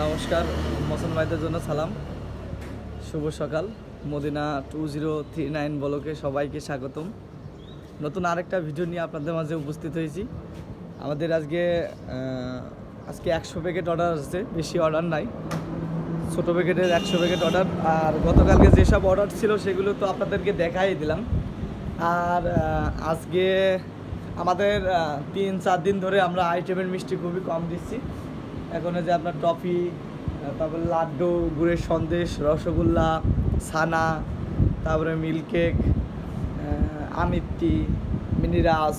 নমস্কার মোসন ভাইদের জন্য সালাম। শুভ সকাল। Madina two zero three nine বলকে সবাইকে স্বাগতম। নতুন আরেকটা ভিডিও নিয়ে আপনাদের মাঝে উপস্থিত হয়েছি। আমাদের আজকে আজকে একশো প্যাকেট অর্ডার আসছে বেশি অর্ডার নাই। ছোটো প্যাকেটের একশো প্যাকেট অর্ডার আর গতকালকে যেসব অর্ডার ছিল সেগুলো তো আপনাদেরকে দেখাই দিলাম। আর আজকে আমাদের তিন, চার দিন ধরে আমরা আইটেমের মিষ্টি খুবই কম দিচ্ছি। এখন যে আপনার টফি তারপরে লাড্ডু, গুড়ের সন্দেশ, রসগোল্লা, ছানা, তারপরে মিল্ক কেক আমিত্তি মিনিরাস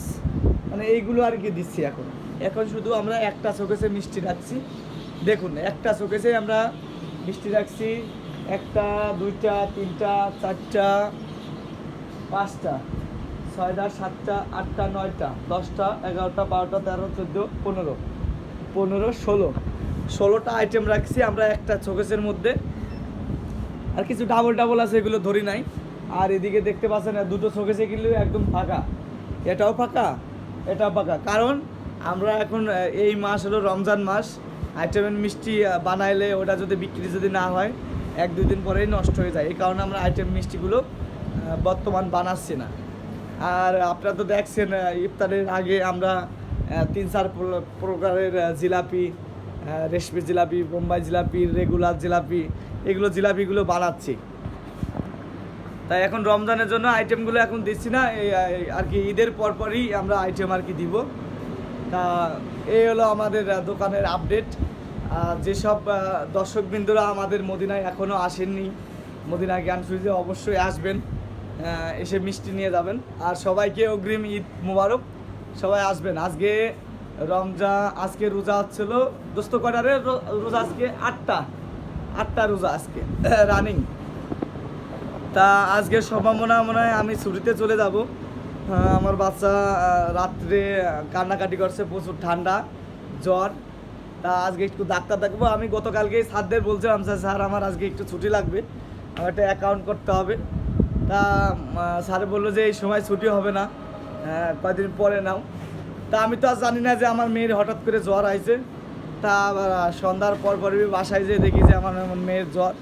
মানে এইগুলো আর কি দিচ্ছি এখন। এখন শুধু আমরা একটা শোকেসে মিষ্টি রাখছি। দেখুন, একটা শোকেসে আমরা মিষ্টি রাখছি, একটা, দুইটা, তিনটা, চারটা, পাঁচটা। ছয়টা, সাতটা, আটটা, নয়টা, দশটা, এগারোটা, বারোটা, তেরো, চোদ্দ, পনেরো। পনেরো, ষোলো। ষোলোটা আইটেম রাখছি, আমরা একটা শোকেসের মধ্যে। আর কিছু ডাবল ডাবল আছে, এগুলো ধরি নাই। আর এদিকে দেখতে পাচ্ছেন দুটো শোকেসে কিন্তু একদম ফাঁকা। এটাও ফাঁকা এটাও ফাঁকা। কারণ আমরা এখন এই মাস হলো রমজান মাস। আইটেমের মিষ্টি বানাইলে ওটা যদি বিক্রি যদি না হয়, এক দুই দিন পরেই নষ্ট হয়ে যায়। এই কারণে আমরা আইটেম মিষ্টিগুলো বর্তমান বানাচ্ছি না। আর আপনারা তো দেখছেন ইফতারের আগে আমরা তিন চার প্র- প্রকারের জিলাপি রেশমি জিলাপি, বোম্বাই জিলাপি, রেগুলার জিলাপি, এগুলো জিলাপিগুলো বানাচ্ছি। তাই এখন রমজানের জন্য আইটেমগুলো এখন দিচ্ছি না আর কি ঈদের পরপরই আমরা আইটেম আর কি দিব। তা এই হলো আমাদের দোকানের আপডেট যেসব দর্শকবৃন্দরা আমাদের মদিনায় এখনও আসেননি, মদিনা জ্ঞান সুইজে অবশ্যই আসবেন। এসে মিষ্টি নিয়ে যাবেন। আর সবাইকে অগ্রিম ঈদ মুবারক। সবাই আসবেন। আজকে রমজা, আজকে রোজা হচ্ছিল দোস্ত কটারে রোজা আজকে আটটা। আটটা রোজা আজকে। রানিং। তা আজকে সম্ভাবনা মনে হয় আমি ছুটিতে চলে যাব। আমার বাচ্চা রাত্রে কান্নাকাটি করছে, প্রচুর ঠান্ডা, জ্বর। তা আজকে একটু ডাক্তার দেখব। আমি গতকালকেই স্যারদের বলছিলাম স্যার, আমার আজকে একটু ছুটি লাগবে। আমার একটা অ্যাকাউন্ট করতে হবে। তা স্যার বলল যে এই সময় ছুটি হবে না। আহ, কয়দিন পরে নাও। তা আমি তো আর জানি না যে আমার মেয়ের হঠাৎ করে জ্বর আইছে। তা সন্ধ্যার পর পরই বাসায় যেয়ে দেখি যে আমার মেয়ের জ্বর।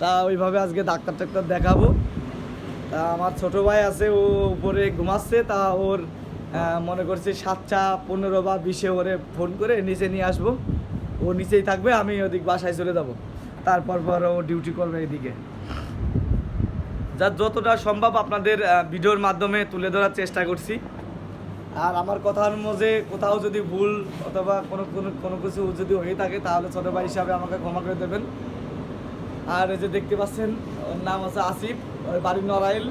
তা ওইভাবে আজকে ডাক্তার টাক্তার দেখাবো। তা আমার ছোট ভাই আছে ও উপরে ঘুমাচ্ছে। তা ওর মনে করছে সাতটা পনেরো বা বিশে ওরে ফোন করে নিচে নিয়ে আসব। ও নিচেই থাকবে আমি ওদিক বাসায় চলে যাব। তারপর পর ও ডিউটি করবে এদিকে। যার যতটা সম্ভব আপনাদের ভিডিওর মাধ্যমে তুলে ধরার চেষ্টা করছি। আর আমার কথার মধ্যে কোথাও যদি ভুল অথবা কোনো কোনো কোনো কিছু যদি হয়ে থাকে, তাহলে ছোটো ভাই হিসাবে আমাকে ক্ষমা করে দেবেন। আর এই যে দেখতে পাচ্ছেন, ওর নাম আছে আসিফ, ওর বাড়ির নড়াইল।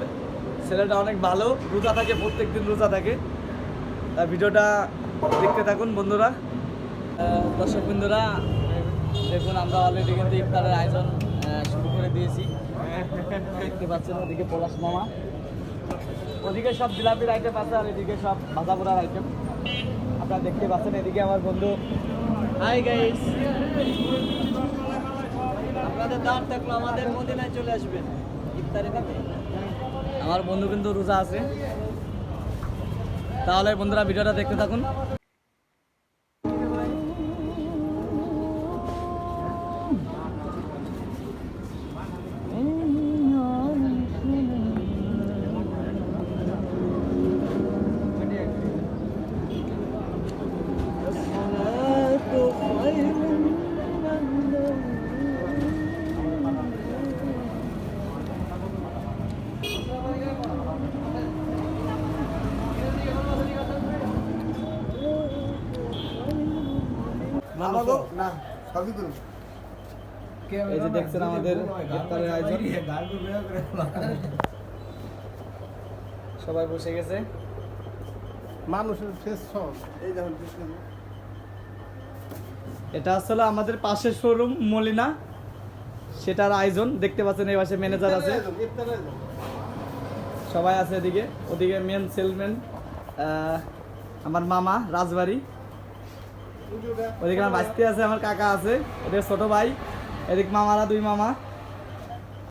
ছেলেটা অনেক ভালো, রোজা থাকে প্রত্যেক দিন রোজা থাকে। তা ভিডিওটা দেখতে থাকুন, বন্ধুরা। দর্শক বন্ধুরা দেখুন, আমরা অলরেডি কিন্তু ইফতারের আয়োজন শুরু দিয়েছি। দেখতে পাচ্ছেন ওদিকে পলাশ মামা। ওদিকে সব জিলাপির আইটেম আছে আর এদিকে সব ভাজা পোড়ার আইটেম আপনারা দেখতে পাচ্ছেন এদিকে আমার বন্ধু। হাই গাইস আপনাদের দাঁড় থাকল আমাদের মদিনায় চলে আসবেন। ইফতারে দিতে আমার বন্ধু কিন্তু রোজা আছে। তাহলে বন্ধুরা ভিডিওটা দেখতে থাকুন। না এই যে দেখছেন আমাদের ইফতারের আয়োজন। সবাই বসে গেছে। মানুষের শেষ সব। এই দেখুন এটা আসলে আমাদের পাশের শোরুম মলিনা। সেটার আয়োজন। দেখতে পাচ্ছেন এই পাশে ম্যানেজার আছে। সবাই আছে এদিকে। ওদিকে মেন সেলম্যান আমার মামা রাজবাড়ি। ওদিকে আমার বাস্তি আছে আমার কাকা আছে ওদিকে ছোট ভাই এদিক মামারা দুই মামা।